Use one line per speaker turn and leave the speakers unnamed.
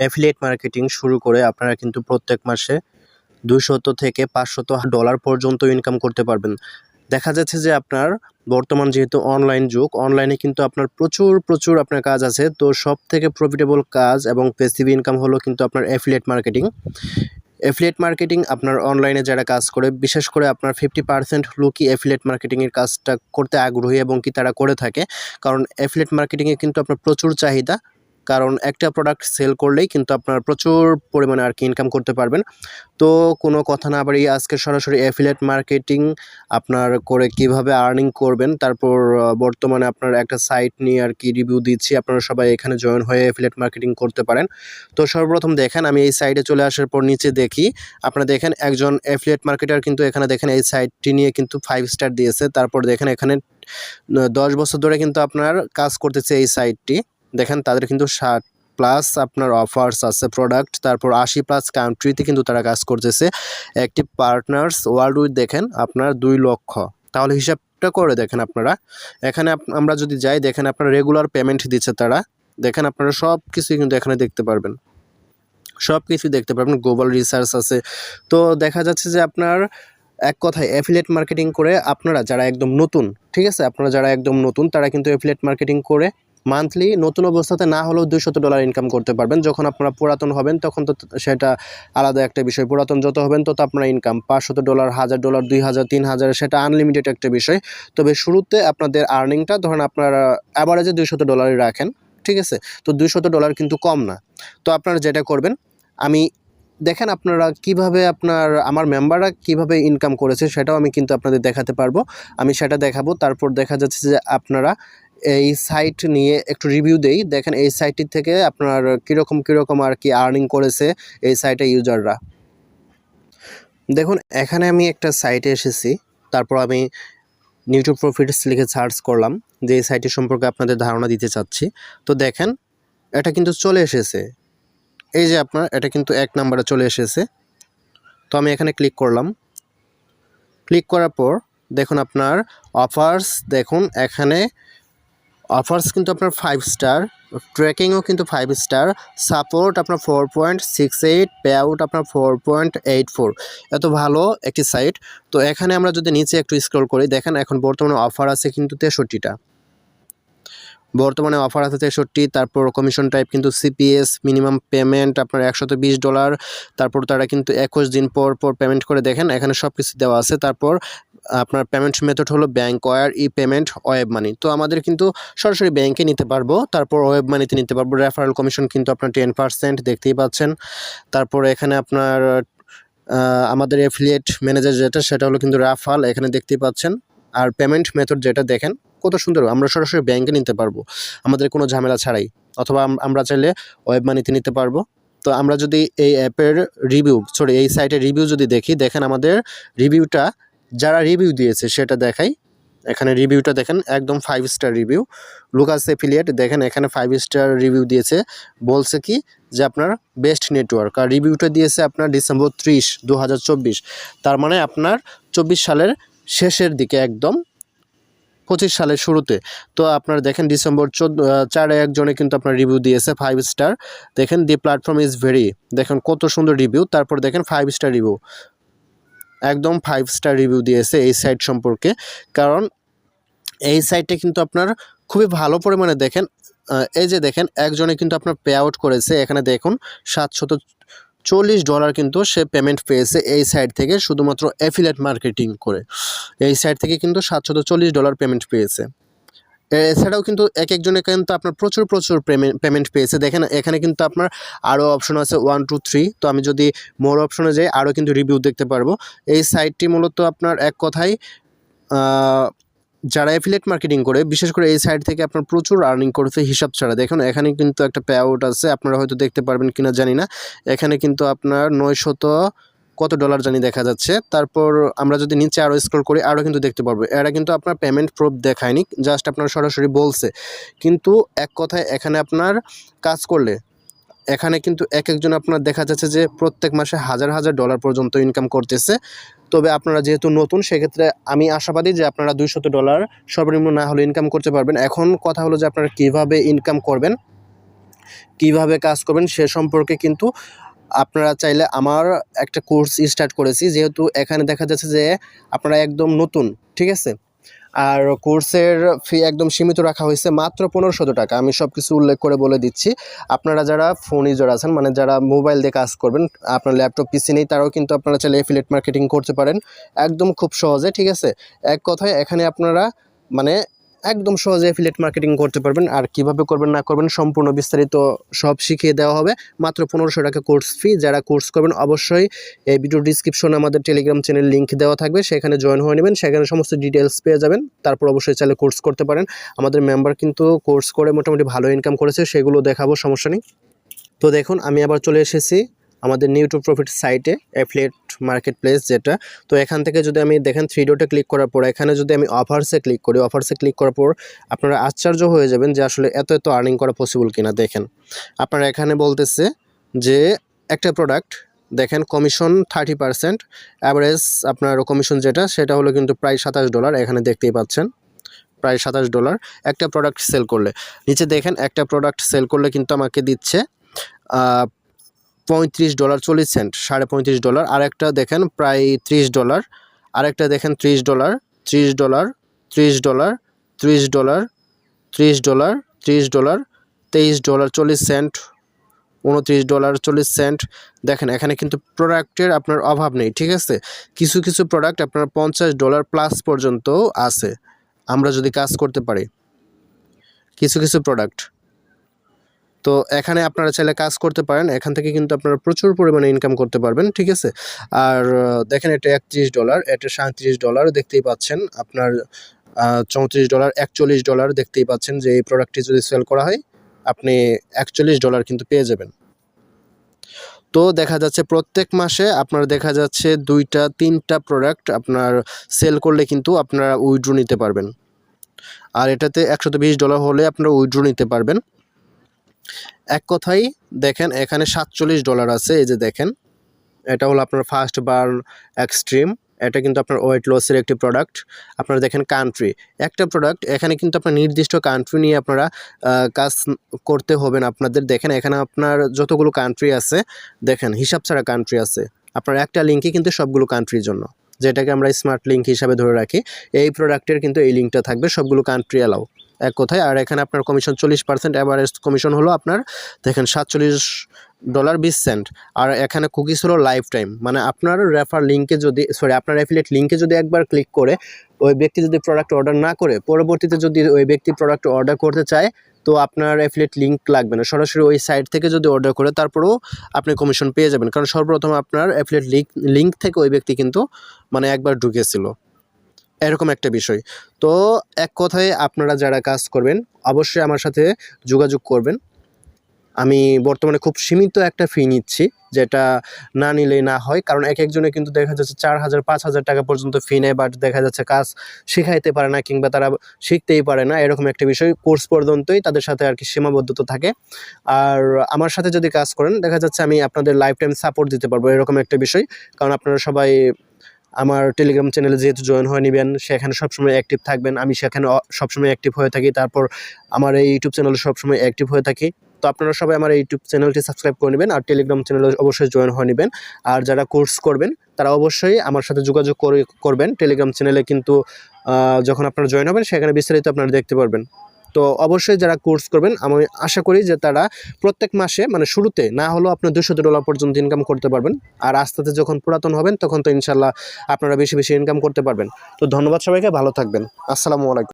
Affiliate marketing শুরু করে আপনারা কিন্তু প্রত্যেক মাসে দুশত থেকে পাঁচশত ডলার পর্যন্ত ইনকাম করতে পারবেন। দেখা যাচ্ছে যে আপনার বর্তমান যেহেতু অনলাইন যুগ অনলাইনে কিন্তু আপনার প্রচুর প্রচুর আপনার কাজ আছে। তো সব থেকে প্রফিটেবল কাজ এবং পেসিভ ইনকাম হলো কিন্তু আপনার অ্যাফিলিয়েট মার্কেটিং অ্যাফিলিয়েট মার্কেটিং আপনার অনলাইনে যারা কাজ করে, বিশেষ করে আপনার ফিফটি পার্সেন্ট লোকই অ্যাফিলিয়েট মার্কেটিংয়ের কাজটা করতে আগ্রহী এবং কি তারা করে থাকে। কারণ অ্যাফিলিয়েট মার্কেটিংয়ে কিন্তু আপনার প্রচুর চাহিদা কারণ একটা প্রোডাক্ট সেল করলেই কিন্তু আপনার প্রচুর পরিমাণে আর কি ইনকাম করতে পারবেন। তো কোনো কথা না বাড়িয়ে আজকে সরাসরি অ্যাফিলেট মার্কেটিং আপনার করে কীভাবে আর্নিং করবেন, তারপর বর্তমানে আপনার একটা সাইট নিয়ে আর কি রিভিউ দিচ্ছি, আপনারা সবাই এখানে জয়েন হয়ে অ্যাফিলেট মার্কেটিং করতে পারেন। তো সর্বপ্রথম দেখেন, আমি এই সাইটে চলে আসার পর নিচে দেখি, আপনারা দেখেন একজন অ্যাফিলেট মার্কেটার কিন্তু এখানে দেখেন এই সাইটটি নিয়ে কিন্তু ফাইভ স্টার দিয়েছে, তারপর দেখেন এখানে দশ বছর ধরে কিন্তু আপনার কাজ করতেছে এই সাইটটি দেখেন, তাদের কিন্তু ষাট প্লাস আপনার অফার্স আছে প্রোডাক্ট তারপর আশি প্লাস কান্ট্রিতে কিন্তু তারা কাজ করতেছে। একটি পার্টনার্স ওয়ার্ল্ড উইথ দেখেন, আপনার দুই লক্ষ। তাহলে হিসাবটা করে দেখেন আপনারা। এখানে আমরা যদি যাই, দেখেন আপনার রেগুলার পেমেন্ট দিচ্ছে তারা। দেখেন আপনারা সব কিছুই কিন্তু এখানে দেখতে পারবেন। সব কিছু দেখতে পারবেন গ্লোবাল রিসার্চ আছে। তো দেখা যাচ্ছে যে আপনার এক কথায় অ্যাফিলেট মার্কেটিং করে আপনারা যারা একদম নতুন, ঠিক আছে? আপনারা যারা একদম নতুন, তারা কিন্তু অ্যাফিলেট মার্কেটিং করে মান্থলি নতুন অবস্থাতে না হলেও দুইশত ডলার ইনকাম করতে পারবেন। যখন আপনারা পুরাতন হবেন, তখন তো সেটা আলাদা একটা বিষয়। পুরাতন যত হবেন, তত আপনার ইনকাম পাঁচশত ডলার হাজার ডলার দুই হাজার তিন হাজার সেটা আনলিমিটেড একটা বিষয়। তবে শুরুতে আপনাদের আর্নিংটা ধরেন আপনারা অ্যাভারেজে দুইশত ডলারই রাখেন, ঠিক আছে? তো দুইশত ডলার কিন্তু কম না। তো আপনারা যেটা করবেন, আমি দেখেন আপনারা কীভাবে আপনার, আমার মেম্বাররা কীভাবে ইনকাম করেছে, সেটাও আমি কিন্তু আপনাদের দেখাতে পারব। আমি সেটা দেখাবো, তারপর দেখা যাচ্ছে যে আপনারা এই সাইট নিয়ে একটু রিভিউ দেই। দেখেন এই সাইটটির থেকে আপনার কীরকম কীরকম আর কি আর্নিং করেছে এই সাইটে ইউজাররা দেখুন, এখানে আমি একটা সাইটে এসেছি। তারপর আমি নিউটু প্রফিটস লিখে সার্চ করলাম যে এই সাইটটি সম্পর্কে আপনাদের ধারণা দিতে চাচ্ছি। তো দেখেন, এটা কিন্তু চলে এসেছে। এই যে আপনার, এটা কিন্তু এক নাম্বারে চলে এসেছে। তো আমি এখানে ক্লিক করলাম। ক্লিক করার পর দেখুন আপনার অফার্স দেখুন এখানে অফার্স কিন্তু আপনার ফাইভ স্টার ট্রেকিংও কিন্তু ফাইভ স্টার সাপোর্ট আপনার four point six eight payout আপনার ফোর পয়েন্ট এইট ফোর এত ভালো একটি সাইট তো এখানে আমরা যদি নিচে একটু স্ক্রল করি, দেখেন এখন বর্তমানে অফার আছে কিন্তু তেষট্টিটা। বর্তমানে অফার আছে তেষট্টি, তারপর কমিশন টাইপ কিন্তু সিপিএস মিনিমাম পেমেন্ট আপনার একশত বিশ ডলার তারপর তারা কিন্তু একুশ দিন পর পর পেমেন্ট করে দেখেন, এখানে সব কিছু দেওয়া আছে। তারপর আপনার পেমেন্ট মেথড হলো bank wire e payment web money তো আমাদের কিন্তু সরাসরি ব্যাংকে নিতে পারব। তারপর ওয়েব মানিতে নিতে পারব। রেফারেল কমিশন কিন্তু আপনার টেন পার্সেন্ট দেখতেই পাচ্ছেন। তারপর এখানে আপনার আমাদের এফিলিয়েট ম্যানেজার যেটা, সেটা হলো কিন্তু রাফাল। এখানে দেখতেই পাচ্ছেন। আর পেমেন্ট মেথড যেটা দেখেন, কত সুন্দর। আমরা সরাসরি ব্যাংকে নিতে পারব। আমাদের কোনো ঝামেলা ছাড়াই। অথবা আমরা চাইলে ওয়েব মানিতে নিতে পারব। তো আমরা যদি এই অ্যাপের রিভিউ সরি এই সাইটের রিভিউ যদি দেখি, দেখেন আমাদের রিভিউটা যারা রিভিউ দিয়েছে সেটা দেখাই। এখানে রিভিউটা দেখেন, একদম ফাইভ স্টার রিভিউ লুকাস এফিলিয়েট দেখেন এখানে ফাইভ স্টার রিভিউ দিয়েছে। বলছে কি যে আপনার বেস্ট নেটওয়ার্ক আর রিভিউটা দিয়েছে আপনার ডিসেম্বর ত্রিশ দু তার মানে আপনার চব্বিশ সালের শেষের দিকে একদম পঁচিশ সালের শুরুতে। তো আপনার দেখেন ডিসেম্বর চোদ্দ চারে একজনে কিন্তু আপনার রিভিউ দিয়েছে ফাইভ স্টার দেখেন দি প্ল্যাটফর্ম ইজ ভেরি দেখেন কত সুন্দর রিভিউ তারপর দেখেন ফাইভ স্টার রিভিউ একদম ফাইভ স্টার রিভিউ দিয়েছে এই সাইট সম্পর্কে। কারণ এই সাইটটা কিন্তু আপনার খুবই ভালো পরিমাণে দেখেন এই যে দেখেন, একজনে কিন্তু আপনার পে আউট করেছে, এখানে দেখুন, সাতশত চল্লিশ ডলার কিন্তু সে পেমেন্ট পেয়েছে এই সাইট থেকে শুধুমাত্র অ্যাফিলেট মার্কেটিং করে। এই সাইট থেকে কিন্তু সাতশত চল্লিশ ডলার পেমেন্ট পেয়েছে। এছাড়াও কিন্তু এক একজনে কিন্তু আপনার প্রচুর প্রচুর পেমেন্ট পেমেন্ট পেয়েছে। দেখেন এখানে কিন্তু আপনার আরও অপশন আছে ওয়ান টু থ্রি তো আমি যদি মোর অপশনে যাই আরও কিন্তু রিভিউ দেখতে পারব। এই সাইটটি মূলত আপনার এক আহ, যারা অ্যাফিলেট মার্কেটিং করে বিশেষ করে এই সাইট থেকে আপনার প্রচুর আর্নিং করেছে হিসাব ছাড়া। দেখুন এখানে কিন্তু একটা পে আছে আপনারা হয়তো দেখতে পারবেন কিনা জানি না। এখানে কিন্তু আপনার নয়শত কত ডলার জানি দেখা যাচ্ছে। তারপর আমরা যদি নিচে আরও স্ক্রল করি আরও কিন্তু দেখতে পারব। এরা কিন্তু আপনার পেমেন্ট প্রুফ দেখায়নি জাস্ট আপনার সরাসরি বলছে। কিন্তু এক কথায় এখানে আপনার কাজ করলে, এখানে কিন্তু এক একজন আপনার দেখা যাচ্ছে যে প্রত্যেক মাসে হাজার হাজার ডলার পর্যন্ত ইনকাম করতেছে। তবে আপনারা যেহেতু নতুন, সেক্ষেত্রে আমি আশাবাদী যে আপনারা দুইশত ডলার সর্বনিম্ন না হলে ইনকাম করতে পারবেন। এখন কথা হলো যে আপনারা কীভাবে ইনকাম করবেন, কীভাবে কাজ করবেন, সে সম্পর্কে কিন্তু আপনারা চাইলে আমার একটা কোর্স স্টার্ট করেছি, যেহেতু এখানে দেখা যাচ্ছে যে আপনারা একদম নতুন, ঠিক আছে? আর কোর্সের ফি একদম সীমিত রাখা হয়েছে মাত্র পনেরোশত টাকা, আমি সব কিছু উল্লেখ করে বলে দিচ্ছি। আপনারা যারা ফোন ইউজার আছেন মানে যারা মোবাইল দিয়ে কাজ করবেন, আপনার ল্যাপটপ পিসি নেই, তারাও কিন্তু আপনারা চাইলে এফিলেট মার্কেটিং করতে পারেন। একদম খুব সহজে, ঠিক আছে? এক কথায় এখানে আপনারা মানে একদম সহজে এফিলেট মার্কেটিং করতে পারবেন। আর কীভাবে করবেন, না করবেন সম্পূর্ণ বিস্তারিত সব শিখিয়ে দেওয়া হবে। মাত্র পনেরোশো টাকা কোর্স ফি যারা কোর্স করবেন অবশ্যই এই ভিডিও ডিসক্রিপশনে আমাদের টেলিগ্রাম চ্যানেল লিঙ্ক দেওয়া থাকবে। সেখানে জয়েন হয়ে নেবেন, সেখানে সমস্ত ডিটেলস পেয়ে যাবেন। তারপর অবশ্যই চাইলে কোর্স করতে পারেন। আমাদের মেম্বার কিন্তু কোর্স করে মোটামুটি ভালো ইনকাম করেছে, সেগুলো দেখাবো, সমস্যা নেই। তো দেখুন, আমি আবার চলে এসেছি। আমাদের নিউ টু প্রফিট সাইটে অ্যাফিলিয়েট মার্কেট প্লেস যেটা, তো এখান থেকে যদি আমি দেখেন থ্রি ডোটে ক্লিক করার পর, এখানে যদি আমি অফার্সে ক্লিক করি অফার্সে ক্লিক করার পর আপনারা আশ্চর্য হয়ে যাবেন যে আসলে এত এত আর্নিং করা পসিবল কিনা। দেখেন, আপনারা এখানে বলতেছে যে একটা প্রোডাক্ট দেখেন কমিশন থার্টি পার্সেন্ট অ্যাভারেজ আপনার কমিশন যেটা, সেটা হলো কিন্তু প্রায় সাতাশ ডলার এখানে দেখতেই পাচ্ছেন, প্রায় সাতাশ ডলার একটা প্রোডাক্ট সেল করলে। নিচে দেখেন একটা প্রোডাক্ট সেল করলে কিন্তু আমাকে দিচ্ছে পঁয়ত্রিশ ডলার চল্লিশ সেন্ট, সাড়ে পঁয়ত্রিশ ডলার। আর একটা দেখেন, প্রায় ত্রিশ ডলার। আর একটা দেখেন, ত্রিশ ডলার ত্রিশ ডলার ত্রিশ ডলার ত্রিশ ডলার ত্রিশ ডলার ত্রিশ ডলার, তেইশ ডলার চল্লিশ সেন্ট, উনত্রিশ ডলার চল্লিশ সেন্ট। দেখেন, এখানে কিন্তু প্রোডাক্টের আপনার অভাব নেই, ঠিক আছে? কিছু কিছু প্রোডাক্ট আপনার পঞ্চাশ ডলার প্লাস পর্যন্ত আছে। আমরা যদি কাজ করতে পারি, কিছু কিছু প্রোডাক্ট। তো এখানে আপনারা চাইলে কাজ করতে পারেন। এখান থেকে কিন্তু আপনারা প্রচুর পরিমাণে ইনকাম করতে পারবেন, ঠিক আছে? আর দেখেন এটা একত্রিশ ডলার এটা সাঁত্রিশ ডলার দেখতেই পাচ্ছেন। আপনার চৌত্রিশ ডলার একচল্লিশ ডলার দেখতেই পাচ্ছেন যে এই প্রোডাক্টটি যদি সেল করা হয়, আপনি একচল্লিশ ডলার কিন্তু পেয়ে যাবেন। তো দেখা যাচ্ছে প্রত্যেক মাসে আপনার দেখা যাচ্ছে দুইটা, তিনটা প্রোডাক্ট আপনার সেল করলে কিন্তু আপনারা উইড্রো নিতে পারবেন। আর এটাতে একশত বিশ ডলার হলে আপনারা উইড্রো নিতে পারবেন। এক কথাই, দেখেন এখানে সাতচল্লিশ ডলার আছে, এই যে দেখেন, এটা হলো আপনার ফার্স্ট বার্ন এক্সট্রিম এটা কিন্তু আপনার ওয়েট লসের একটি প্রোডাক্ট আপনারা দেখেন কান্ট্রি একটা প্রোডাক্ট এখানে কিন্তু আপনার নির্দিষ্ট কান্ট্রি নিয়ে আপনারা কাজ করতে হবে না আপনাদের। দেখেন এখানে আপনার যতগুলো কান্ট্রি আছে, দেখেন হিসাব ছাড়া কান্ট্রি আছে। আপনার একটা লিঙ্কই কিন্তু সবগুলো কান্ট্রির জন্য, যেটাকে আমরা স্মার্ট লিঙ্ক হিসাবে ধরে রাখি। এই প্রোডাক্টের কিন্তু এই লিঙ্কটা থাকবে, সবগুলো কান্ট্রি অ্যালাউ এক কথায়। আর এখানে আপনার কমিশন চল্লিশ পার্সেন্ট অ্যাভারেজ কমিশন হলো আপনার দেখেন সাতচল্লিশ ডলার বিশ সেন্ট আর এখানে কুকিজ হলো লাইফ টাইম মানে আপনার রেফার লিঙ্কে যদি সরি আপনার অ্যাফিলেট লিঙ্কে যদি একবার ক্লিক করে, ওই ব্যক্তি যদি প্রোডাক্ট অর্ডার না করে, পরবর্তীতে যদি ওই ব্যক্তি প্রোডাক্ট অর্ডার করতে চায়, তো আপনার অ্যাফিলেট লিঙ্ক লাগবে না। সরাসরি ওই সাইট থেকে যদি অর্ডার করে, তারপরেও আপনি কমিশন পেয়ে যাবেন। কারণ সর্বপ্রথম আপনার অ্যাফিলেট লিঙ্ক লিঙ্ক থেকে ওই ব্যক্তি কিন্তু মানে একবার ঢুকেছিল। এরকম একটা বিষয়। তো এক কথায় আপনারা যারা কাজ করবেন, অবশ্যই আমার সাথে যোগাযোগ করবেন। আমি বর্তমানে খুব সীমিত একটা ফি নিচ্ছি, যেটা না নিলেই না হয়। কারণ এক একজনে কিন্তু দেখা যাচ্ছে চার হাজার, পাঁচ হাজার টাকা পর্যন্ত ফি নেয় বাট দেখা যাচ্ছে কাজ শেখাইতে পারে না কিংবা তারা শিখতেই পারে না। এরকম একটা বিষয় কোর্স পর্যন্তই তাদের সাথে আর কি সীমাবদ্ধতা থাকে। আর আমার সাথে যদি কাজ করেন, দেখা যাচ্ছে আমি আপনাদের লাইফ টাইম সাপোর্ট দিতে পারব, এরকম একটা বিষয়। কারণ আপনারা সবাই আমার টেলিগ্রাম চ্যানেলে যেহেতু জয়েন হয়ে নেবেন, সেখানে সবসময় অ্যাক্টিভ থাকবেন। আমি সেখানে সবসময় অ্যাক্টিভ হয়ে থাকি। তারপর আমার এই ইউটিউব চ্যানেলে সবসময় অ্যাক্টিভ হয়ে থাকি। তো আপনারা সবাই আমার ইউটিউব চ্যানেলটি সাবস্ক্রাইব করে নেবেন আর টেলিগ্রাম চ্যানেলে অবশ্যই জয়েন হয়ে নেবেন। আর যারা কোর্স করবেন, তারা অবশ্যই আমার সাথে যোগাযোগ করে, করবেন। টেলিগ্রাম চ্যানেলে কিন্তু যখন আপনারা জয়েন হবেন, সেখানে বিস্তারিত আপনারা দেখতে পারবেন। তো অবশ্যই যারা কোর্স করবেন, আমি আশা করি যে তারা প্রত্যেক মাসে মানে শুরুতে, না হলেও আপনার দুশো ডলার পর্যন্ত ইনকাম করতে পারবেন। আর আস্তে আস্তে যখন পুরাতন হবেন, তখন তো ইনশাল্লাহ আপনারা বেশি বেশি ইনকাম করতে পারবেন। তো ধন্যবাদ সবাইকে, ভালো থাকবেন। আসসালামু আলাইকুম।